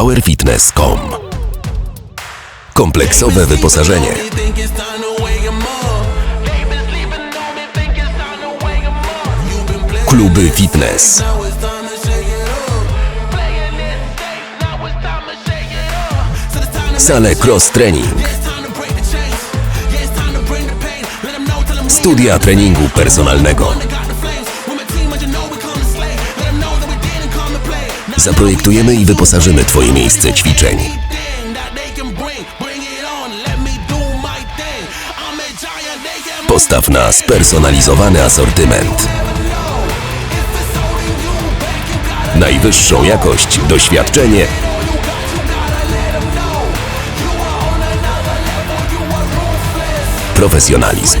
powerfitness.com. Kompleksowe wyposażenie. Kluby fitness. Sale cross training. Studia treningu personalnego. Zaprojektujemy i wyposażymy Twoje miejsce ćwiczeń. Postaw na spersonalizowany asortyment. Najwyższą jakość, doświadczenie profesjonalizm.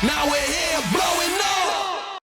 Now we're here blowing up.